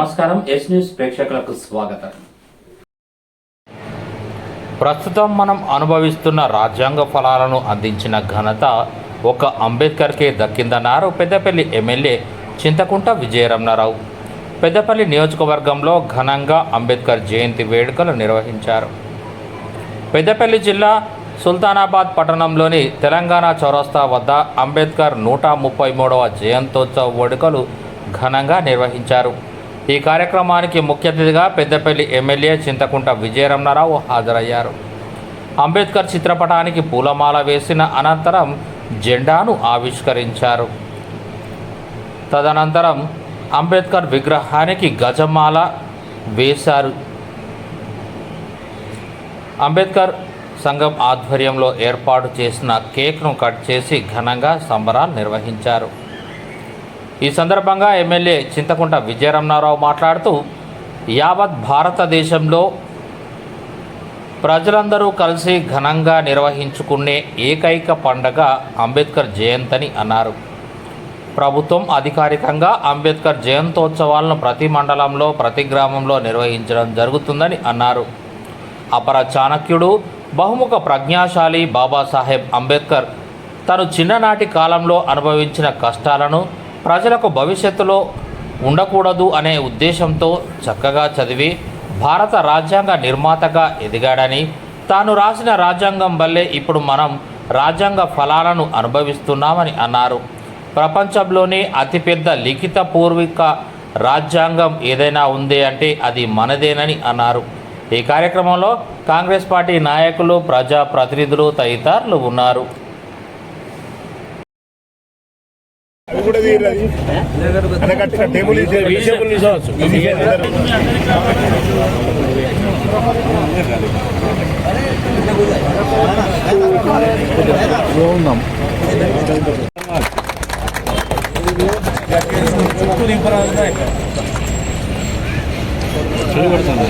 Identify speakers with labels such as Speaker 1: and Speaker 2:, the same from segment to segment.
Speaker 1: నమస్కారం yes news ప్రేక్షకులకు స్వాగతం. ప్రస్తుతం మనం అనుభవిస్తున్న రాజ్యాంగ ఫలాలను అందించిన ఘనత ఒక అంబేద్కర్కే దక్కిందన్నారు పెద్దపల్లి ఎమ్మెల్యే చింతకుంట విజయరమణారావు. పెద్దపల్లి నియోజకవర్గంలో ఘనంగా అంబేద్కర్ జయంతి వేడుకలు నిర్వహించారు. పెద్దపల్లి జిల్లా సుల్తానాబాద్ పట్టణంలోని తెలంగాణ చౌరస్తా వద్ద అంబేద్కర్ నూట ముప్పై మూడవ జయంతోత్సవ వేడుకలు ఘనంగా నిర్వహించారు. ఈ కార్యక్రమానికి ముఖ్య అతిథిగా పెద్దపల్లి ఎమ్మెల్యే చింతకుంట విజయరమణారావు హాజరయ్యారు. అంబేద్కర్ చిత్రపటానికి పూలమాల వేసిన అనంతరం జెండాను ఆవిష్కరించారు. తదనంతరం అంబేద్కర్ విగ్రహానికి గజమాల వేశారు. అంబేద్కర్ సంఘం ఆధ్వర్యంలో ఏర్పాటు చేసిన కేక్ను కట్ చేసి ఘనంగా సంబరాలు నిర్వహించారు. ఈ సందర్భంగా ఎమ్మెల్యే చింతకుంట విజయరమణారావు మాట్లాడుతూ యావత్ భారతదేశంలో ప్రజలందరూ కలిసి ఘనంగా నిర్వహించుకునే ఏకైక పండగ అంబేద్కర్ జయంతని అన్నారు. ప్రభుత్వం అధికారికంగా అంబేద్కర్ జయంతోత్సవాలను ప్రతి మండలంలో ప్రతి గ్రామంలో నిర్వహించడం జరుగుతుందని అన్నారు. అపర చాణక్యుడు బహుముఖ ప్రజ్ఞాశాలి బాబాసాహెబ్ అంబేద్కర్ తను చిన్ననాటి కాలంలో అనుభవించిన కష్టాలను ప్రజలకు భవిష్యత్తులో ఉండకూడదు అనే ఉద్దేశంతో చక్కగా చదివి భారత రాజ్యాంగ నిర్మాతగా ఎదిగాడని తాను రాసిన రాజ్యాంగం వల్లే ఇప్పుడు మనం రాజ్యాంగ ఫలాలను అనుభవిస్తున్నామని అన్నారు. ప్రపంచంలోనే అతిపెద్ద లిఖిత పూర్విక రాజ్యాంగం ఏదైనా ఉంది అంటే అది మనదేనని అన్నారు. ఈ కార్యక్రమంలో కాంగ్రెస్ పార్టీ నాయకులు ప్రజా ప్రతినిధులు తదితరులు ఉన్నారు. అనగట్టుగా టేబుల్ టేబుల్ తీసుకోవచ్చు చుట్టూ దింపరాజుగా ఇక్కడ చూడబడుతుంది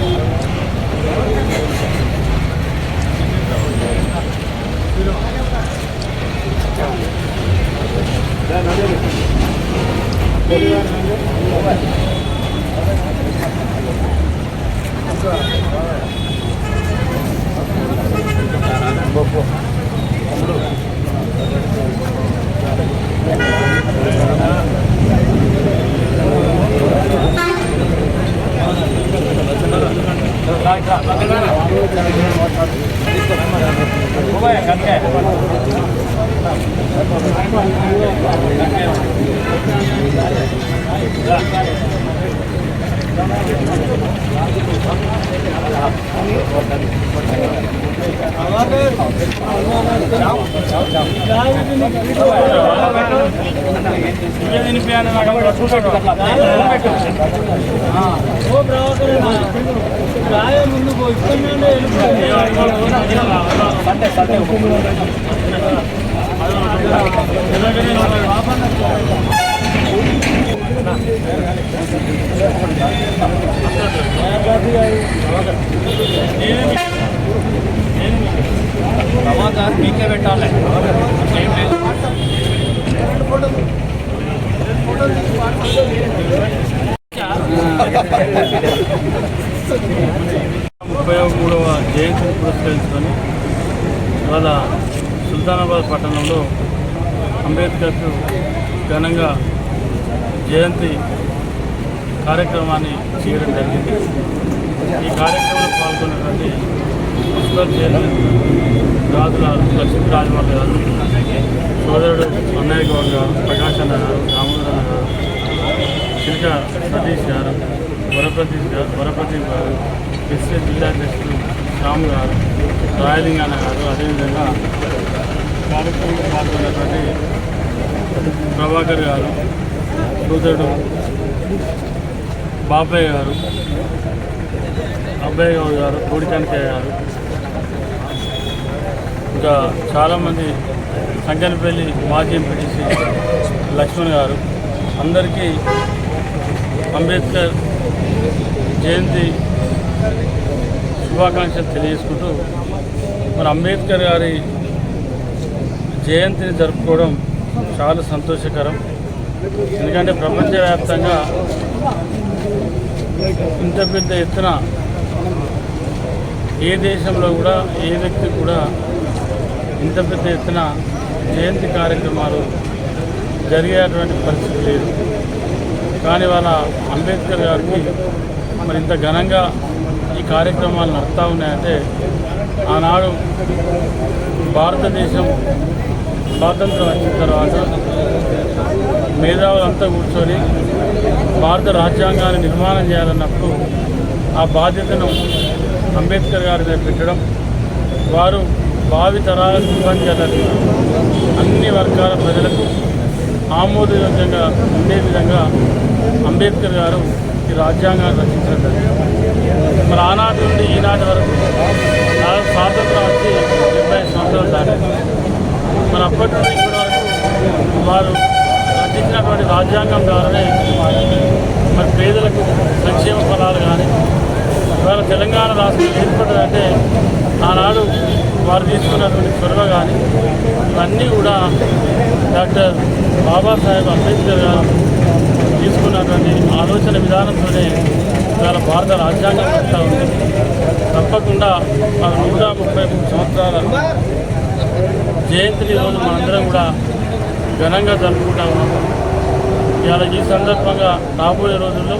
Speaker 1: Thank you.
Speaker 2: అది కూడా తీయరాదు. అనకట్టిన టేబుల్ తర్వాత మీకే పెట్టాలి.
Speaker 3: ముప్పై మూడవ జయంతిని పురస్కరించుకొని ఇవాళ సుల్తానాబాద్ పట్టణంలో అంబేద్కర్కు ఘనంగా జయంతి కార్యక్రమాన్ని చేయడం జరిగింది. ఈ కార్యక్రమంలో పాల్గొన్నటువంటి మున్సిపల్ చైర్మన్ రాజుల లక్ష్మీ రాజమౌళి గారు సోదరుడు అన్నయ్య గౌడ్ గారు ప్రకాష్ అన్న గారు దామోదర్ అన్న గారు చిలక సతీష్ గారు వరప్రతీష్ గారు వరప్రతీష్ గారు ఎస్సీ జిల్లా అధ్యక్షుడు రాము గారు రాయలింగాన గారు అదేవిధంగా కార్యక్రమంలో పాల్గొన్నటువంటి ప్రభాకర్ గారు సోదరుడు బాబాయ్ గారు అబ్బాయి గౌడ్ గారు కోడికనకయ్య గారు ఇంకా చాలామంది సంఖ్యనపల్లి మాజీ ఎంపీటీసీ లక్ష్మణ్ గారు అందరికీ అంబేద్కర్ జయంతి శుభాకాంక్షలు తెలియజేసుకుంటూ మరి అంబేద్కర్ గారి జయంతిని జరుపుకోవడం చాలా సంతోషకరం. ఎందుకంటే ప్రపంచవ్యాప్తంగా ఇంత పెద్ద ఎత్తున ఏ దేశంలో కూడా ఏ వ్యక్తి కూడా ఇంత పెద్ద ఎత్తున జయంతి కార్యక్రమాలు జరిగేటువంటి పరిస్థితి లేదు. కానీ వాళ్ళ అంబేద్కర్ గారికి మరి ఇంత ఘనంగా ఈ కార్యక్రమాలు నడుస్తూ ఉన్నాయంటే ఆనాడు భారతదేశం స్వాతంత్రం వచ్చిన తర్వాత మేధావులంతా కూర్చొని భారత రాజ్యాంగాన్ని నిర్మాణం చేయాలన్నప్పుడు ఆ బాధ్యతను అంబేద్కర్ గారి మీద పెట్టడం వారు భావి తరాల ప్రపంచాలకు అన్ని వర్గాల ప్రజలకు ఆమోదయోగ్యంగా ఉండే విధంగా అంబేద్కర్ గారు ఈ రాజ్యాంగాన్ని రచించడం జరిగింది. మరి ఆనాటి నుండి ఈనాటి వరకు స్వాతంత్రం వచ్చి డెబ్బై సంవత్సరాలు దాటారు మరి అప్పటి నుండి ఇప్పటి వరకు వారు రచించినటువంటి రాజ్యాంగం ద్వారానే మరి పేదలకు సంక్షేమ ఫలాలు కానీ ఇవాళ తెలంగాణ రాష్ట్రం ఏర్పడ్డదంటే ఆనాడు వారు తీసుకున్నటువంటి చొరవ కానీ ఇవన్నీ కూడా డాక్టర్ బాబాసాహెబ్ అంబేద్కర్ గారు తీసుకున్నటువంటి ఆలోచన విధానంతోనే ఇవాళ భారత రాజ్యాంగం వస్తూ ఉంది. తప్పకుండా మన నూట ముప్పై మూడు సంవత్సరాల జయంతిని రోజు మనందరం కూడా ఘనంగా జరుపుకుంటా ఉన్నాము. ఇవాళ ఈ సందర్భంగా రాబోయే రోజుల్లో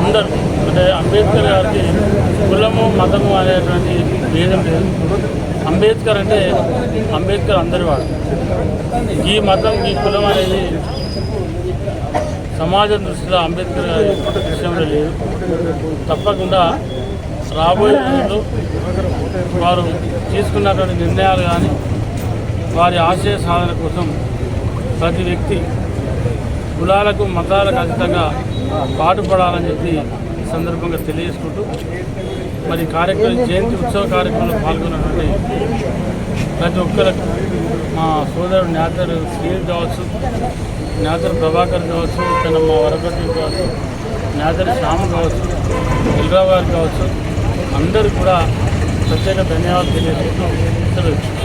Speaker 3: అందరూ అంటే అంబేద్కర్ గారికి కులము మతము అనేటువంటి భేదం లేదు. అంబేద్కర్ అంటే అంబేద్కర్ అందరి వాడు. ఈ మతం ఈ కులం అనేది సమాజం దృష్టిలో అంబేద్కర్ గారి విషయంలో లేదు. తప్పకుండా రాబోయే రోజుల్లో వారు తీసుకున్నటువంటి నిర్ణయాలు కానీ వారి ఆశయ సాధన కోసం ప్రతి వ్యక్తి కులాలకు మతాలకు అతీతంగా పాటుపడాలని చెప్పి సందర్భంగా తెలియజేసుకుంటూ మరి కార్యక్రమం జయంతి ఉత్సవ కార్యక్రమంలో పాల్గొన్నటువంటి ప్రతి ఒక్కరికి మా సోదరుడు నేతరు శ్రీని కావచ్చు నేతరు ప్రభాకర్ కావచ్చు తన మా వరకటి కావచ్చు నేతరు శ్యామ కావచ్చు ఎల్రావు గారు కావచ్చు అందరూ కూడా ప్రత్యేక ధన్యవాదాలు తెలియజేస్తూ